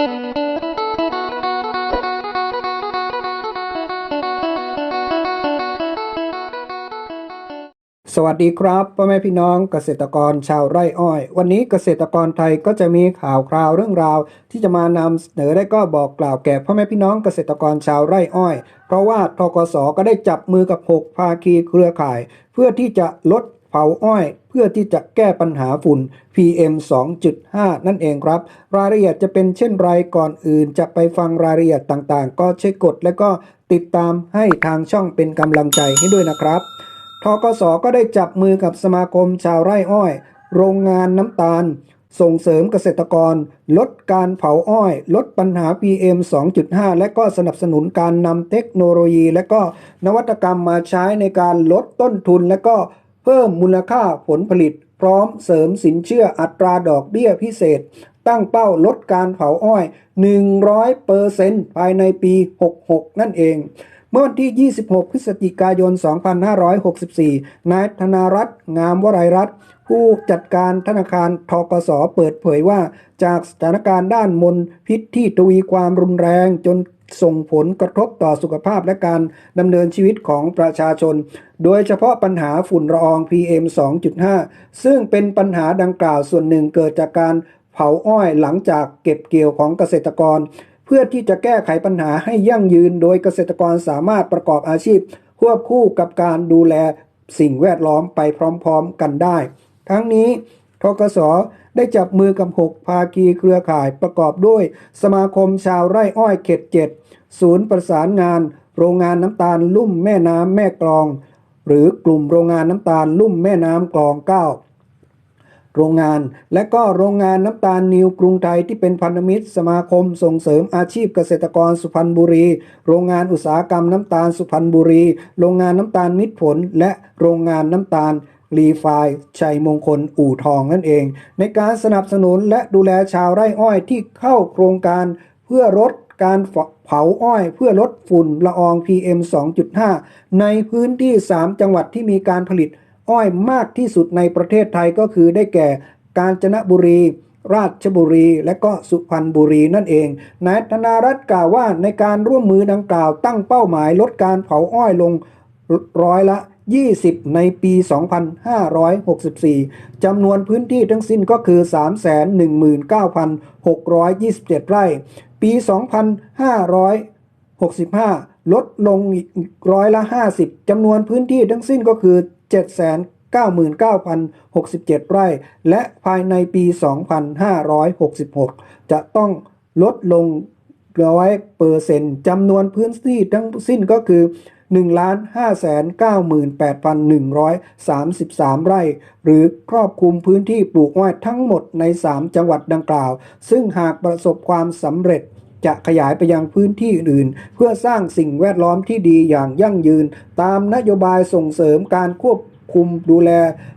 สวัสดีครับพ่อแม่พี่น้องเกษตรกรชาวไร่อ้อย วันนี้เกษตรกรไทยก็จะมีข่าวคราวเรื่องราว ที่จะมานำเสนอและก็บอกกล่าวแก่พ่อแม่พี่น้องเกษตรกรชาวไร่อ้อย เพราะว่าทกสก็ได้จับมือกับ 6 ภาคีเครือข่าย เพื่อที่จะลด เผาอ้อยเพื่อที่จะแก้ปัญหาฝุ่น PM 2.5 นั่นเองครับ รายละเอียดจะเป็นเช่นไรก่อนอื่น จะไปฟังรายละเอียดต่างๆ ก็ช่วยกดและก็ติดตามให้ทางช่องเป็นกำลังใจให้ด้วยนะครับทกสก็ได้จับมือกับสมาคมชาวไร่อ้อย โรงงานน้ำตาล ส่งเสริมเกษตรกร ลดการเผาอ้อย ลดปัญหา PM 2.5 และก็สนับสนุนการนำเทคโนโลยี และก็นวัตกรรมมาใช้ในการลดต้นทุนและก็ พิ่มมูลค่าผลผลิตพร้อมเสริมสินเชื่ออัตราดอกเบี้ยพิเศษ ตั้งเป้าลดการเผาอ้อย 100%ภายในปี 66 นั่นเอง เมื่อวันที่ 26 พฤศจิกายน 2564 นายธนารัตน์งามวรัยรัตน์ผู้จัดการธนาคารทกสเปิดเผยว่า จากสถานการณ์ด้านมลพิษที่ทวีความรุนแรงจน ส่งผลกระทบต่อสุขภาพและการดำเนินชีวิตของประชาชน โดยเฉพาะปัญหาฝุ่นละออง PM 2.5 ซึ่งเป็นปัญหาดังกล่าวส่วนหนึ่งเกิดจากการเผาอ้อยหลังจากเก็บเกี่ยวของเกษตรกร เพื่อที่จะแก้ไขปัญหาให้ยั่งยืน โดยเกษตรกรสามารถประกอบอาชีพ ควบคู่กับการดูแลสิ่งแวดล้อมไปพร้อม ๆ กันได้ ทั้งนี้ ทกสได้จับมือกับ 6 ภาคีเครือข่ายประกอบด้วย สมาคมชาวไร่อ้อยเขต7ศูนย์ประสานงาน โรงงานน้ำตาลลุ่มแม่น้ำแม่กลอง หรือกลุ่มโรงงานน้ำตาลลุ่มแม่น้ำกลอง9โรงงานและก็โรงงานน้ำตาลนิวกรุงไทยที่เป็นพันธมิตร สมาคมส่งเสริมอาชีพเกษตรกรสุพรรณบุรี โรงงานอุตสาหกรรมน้ำตาลสุพรรณบุรี โรงงานน้ำตาลมิตรผล และโรงงานน้ำตาล รีไฟชัยมงคลอู่ทองนั่นเอง ในการสนับสนุนและดูแลชาวไร่อ้อยที่เข้าโครงการเพื่อลดการเผาอ้อยเพื่อลดฝุ่นละออง PM 2.5 ในพื้นที่ 3 จังหวัดที่มีการผลิตอ้อยมากที่สุดในประเทศไทยก็คือได้แก่กาญจนบุรี ราชบุรี และก็สุพรรณบุรีนั่นเอง นายธนารัตน์กล่าวว่าในการร่วมมือดังกล่าวตั้งเป้าหมายลดการเผาอ้อยลงร้อยละ 20 ในปี 2564 จำนวนพื้นที่ทั้งสิ้นก็คือ 319,627 ไร่ ปี 2565 ลดลงร้อยละ 50 จำนวนพื้นที่ทั้งสิ้นก็คือ 799,067 ไร่ และภายในปี 2566 จะต้องลดลงร้อยเปอร์เซ็นต์จำนวนพื้นที่ทั้งสิ้นก็คือ 1 5 9 8 1 3 3 ไร่ หรือครอบคลุมพื้นที่ปลูกอ้อยทั้งหมดใน 3 จังหวัดดังกล่าว ซึ่งหากประสบความสำเร็จจะขยายไปยังพื้นที่อื่น เพื่อสร้างสิ่งแวดล้อมที่ดีอย่างยั่งยืน ตามนโยบายส่งเสริมการควบคุมดูแล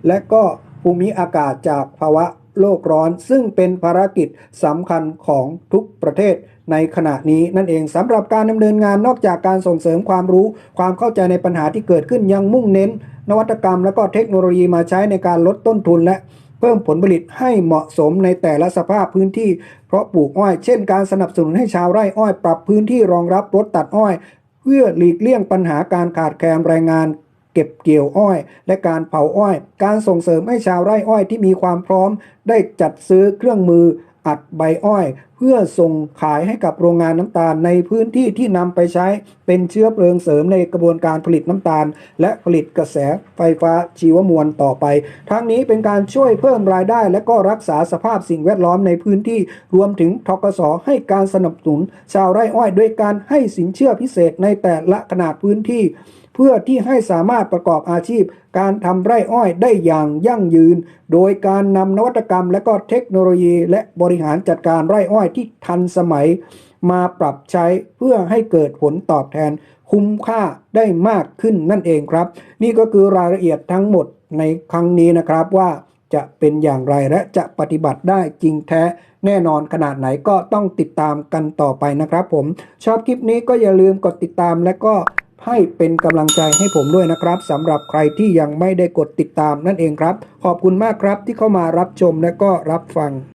และก็ภูมิอากาศจากภาวะโลกร้อน ซึ่งเป็นภารกิจสำคัญของทุกประเทศ ในขณะนี้นั่นเองสำหรับการดำเนินงานนอกจากการส่งเสริมความรู้ ความเข้าใจในปัญหาที่เกิดขึ้นยังมุ่งเน้น นวัตกรรม และก็เทคโนโลยีมาใช้ในการลดต้นทุนและเพิ่มผลผลิตให้เหมาะสมในแต่ละสภาพพื้นที่ เพราะปลูกอ้อย เช่น การสนับสนุนให้ชาวไร่อ้อยปรับพื้นที่รองรับรถตัดอ้อย เพื่อหลีกเลี่ยงปัญหาการขาดแคลนแรงงานเก็บเกี่ยวอ้อย และการเผาอ้อย การส่งเสริมให้ชาวไร่อ้อยที่มีความพร้อม ได้จัดซื้อเครื่องมือ อัดใบอ้อย เพื่อส่งขายให้กับโรงงานน้ำตาลในพื้นที่ที่นำไปใช้เป็นเชื้อเพลิงเสริมในกระบวนการผลิตน้ำตาล และผลิตกระแสไฟฟ้าชีวมวลต่อไป ทั้งนี้เป็นการช่วยเพิ่มรายได้ และก็รักษาสภาพสิ่งแวดล้อมในพื้นที่รวมถึงทกสให้การสนับสนุน ชาวไร่อ้อย ด้วยการให้สินเชื่อพิเศษในแต่ละขนาดพื้นที่ เพื่อที่ให้สามารถประกอบอาชีพ การทำไร่อ้อยได้อย่างยั่งยืน โดยการนำนวัตกรรม และก็เทคโนโลยี และบริหารจัดการไร่อ้อยที่ทันสมัย มาปรับใช้เพื่อให้เกิดผลตอบแทนคุ้มค่าได้มากขึ้นนั่นเองครับ นี่ก็คือรายละเอียดทั้งหมดในครั้งนี้นะครับว่าจะเป็นอย่างไรและจะปฏิบัติได้จริงแท้ แน่นอนขนาดไหนก็ต้องติดตามกันต่อไปนะครับผม ชอบคลิปนี้ก็อย่าลืมกดติดตามและก็ ให้เป็นกำลังใจให้ผมด้วยนะครับสำหรับใครที่ยังไม่ได้กดติดตามนั่นเองครับ ขอบคุณมากครับที่เข้ามารับชมและก็รับฟัง